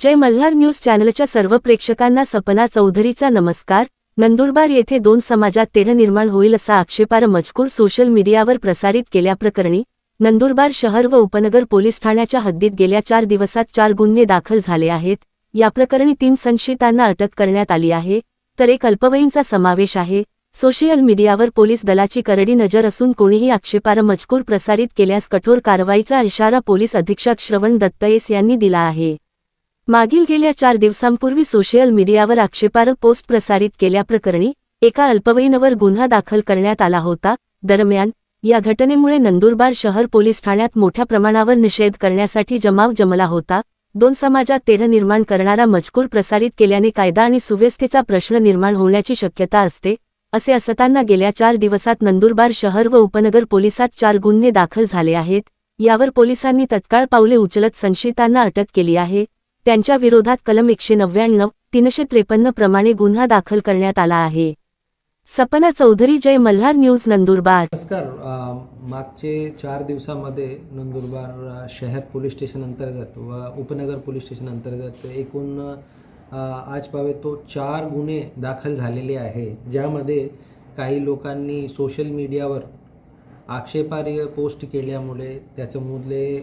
जय Malhar news चॅनलच्या सर्व प्रेक्षकांना सपना चौधरीचा नमस्कार. नंदुरबार येथे दोन समाजात तेढ निर्माण होईल असा आक्षेपार मजकूर सोशल मीडियावर प्रसारित केल्याप्रकरणी नंदुरबार शहर व उपनगर पोलीस ठाण्याच्या हद्दीत गेल्या चार दिवसात चार गुन्हे दाखल झाले आहेत. याप्रकरणी तीन संशयितांना अटक करण्यात आली आहे. तर एक अल्पवयींचा समावेश आहे. सोशल मीडियावर पोलीस दलाची करडी नजर असून कोणीही आक्षेपार मजकूर प्रसारित केल्यास कठोर कारवाईचा इशारा पोलीस अधीक्षक श्रवण दत्तयेस यांनी दिला आहे. मागील गेल्या चार दिवसांपूर्वी सोशल मीडियावर आक्षेपार्ह पोस्ट प्रसारित केल्याप्रकरणी एका अल्पवयीनवर गुन्हा दाखल करण्यात आला होता. दरम्यान या घटनेमुळे नंदुरबार शहर पोलीस ठाण्यात मोठ्या प्रमाणावर निषेध करण्यासाठी जमाव जमला होता. दोन समाजात तेढ निर्माण करणारा मजकूर प्रसारित केल्याने कायदा आणि सुव्यवस्थेचा प्रश्न निर्माण होण्याची शक्यता असते असे असताना गेल्या चार दिवसात नंदुरबार शहर व उपनगर पोलिसात चार गुन्हे दाखल झाले आहेत. यावर पोलिसांनी तत्काळ पावले उचलत संशयितांना अटक केली आहे. त्यांच्या विरोधात कलम एकशे नव्याण्णव तीनशे त्रेपन्न प्रमाणे गुन्हा दाखल करण्यात आला आहे. सपना चौधरी जय मल्हार न्यूज नंदुरबार. नमस्कार. मागचे चार दिवसामध्ये नंदुरबार शहर पोलीस स्टेशन अंतर्गत व उपनगर पोलीस स्टेशन अंतर्गत एकूण आज पावे तो चार गुन्हे दाखल झालेले आहे. ज्यामध्ये काही लोकांनी सोशल मीडियावर आक्षेपार्ह पोस्ट केल्यामुळे त्याचं मूल्य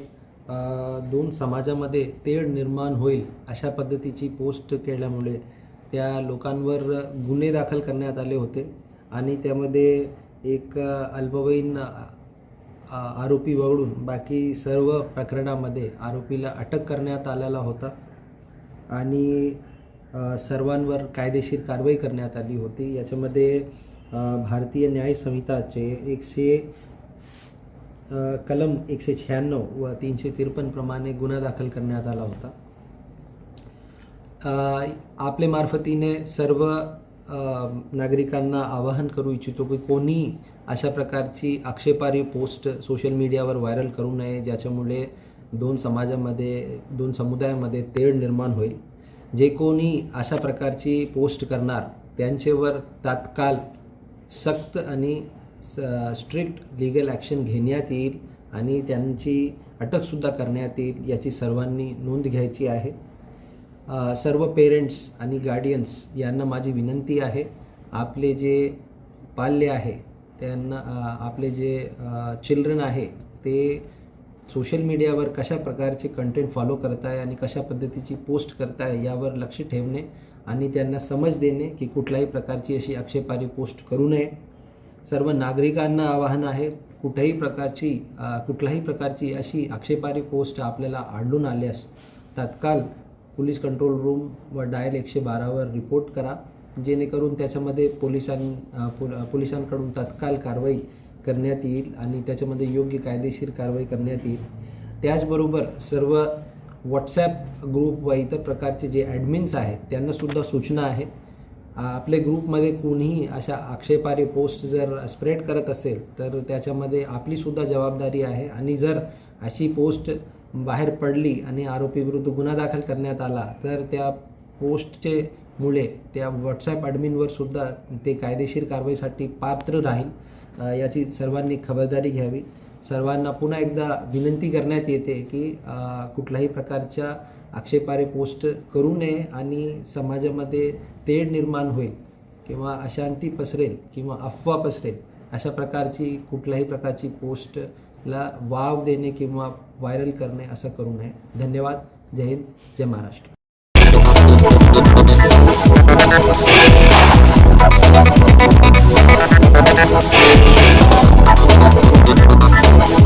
दोन समाजामध्ये तेढ निर्माण होईल अशा पद्धतीची पोस्ट केल्यामुळे त्या लोकांवर गुन्हे दाखल करण्यात आले होते. आणि त्यामध्ये एक अल्पवयीन आरोपी वगळून बाकी सर्व प्रकरणामध्ये आरोपीला अटक करण्यात आलेला होता. आणि सर्वांवर कायदेशीर कारवाई करण्यात आली होती. याच्यामध्ये भारतीय न्याय संहिताचे एकशे कलम एकशे शहाण्णव व तीनशे त्रेपन्न प्रमाणे गुन्हा दाखल करण्यात आला होता. आपल्या मार्फतीने सर्व नागरिकांना आवाहन करू इच्छितो की कोणी अशा प्रकारची आक्षेपार्ह पोस्ट सोशल मीडियावर व्हायरल करू नये ज्याच्यामुळे दोन समाजामध्ये दोन समुदायामध्ये तेढ निर्माण होईल. जे कोणी अशा प्रकारची पोस्ट करणार त्यांच्यावर तात्काळ सक्त आणि स्ट्रिक्ट लिगल ॲक्शन घेण्यात येईल आणि त्यांची अटकसुद्धा करण्यात येईल याची सर्वांनी नोंद घ्यायची आहे. सर्व पेरेंट्स आणि गार्डियन्स यांना माझी विनंती आहे आपले जे पाल्य आहे त्यांना आपले जे चिल्ड्रन आहे ते सोशल मीडियावर कशा प्रकारचे कंटेंट फॉलो करताय आणि कशा पद्धतीची पोस्ट करताय यावर लक्ष ठेवणे आणि त्यांना समज देणे की कुठल्याही प्रकारची अशी आक्षेपारी पोस्ट करू नये. सर्व नागरिकांना आवाहन आहे कुठेही प्रकारची कुठल्याही प्रकारची अशी आक्षेपारी पोस्ट आपल्याला आढळून आल्यास तात्काळ पोलीस कंट्रोल रूम व डायल एकशे बारावर रिपोर्ट करा. जेणेकरून त्याच्यामध्ये पोलिसां पोलिसांकडून तात्काळ कारवाई करण्यात येईल आणि त्याच्यामध्ये योग्य कायदेशीर कारवाई करण्यात येईल. त्याचबरोबर सर्व व्हॉट्सॲप ग्रुप व इतर प्रकारचे जे ॲडमिन्स आहेत त्यांनासुद्धा सूचना आहे. आपल्या ग्रुपमध्ये कोणीही अशा आक्षेपारी पोस्ट जर स्प्रेड करत असेल तर त्याच्यामध्ये आपलीसुद्धा जबाबदारी आहे. आणि जर अशी पोस्ट बाहेर पडली आणि आरोपीविरुद्ध गुन्हा दाखल करण्यात आला तर त्या पोस्टचे मुळे त्या व्हॉट्सॲप ॲडमिनवर सुद्धा ते कायदेशीर कारवाईसाठी पात्र राहील याची सर्वांनी खबरदारी घ्यावी. सर्वांना पुन्हा एकदा विनंती करण्यात येते की कुठल्याही प्रकारच्या आक्षेपारे पोस्ट करू नये आणि समाजामध्ये तेढ निर्माण होईल किंवा अशांती पसरेल किंवा अफवा पसरेल अशा प्रकारची कुठल्याही प्रकारची पोस्टला वाव देणे किंवा व्हायरल करणे असं करू नये. धन्यवाद. जय हिंद. जय महाराष्ट्र.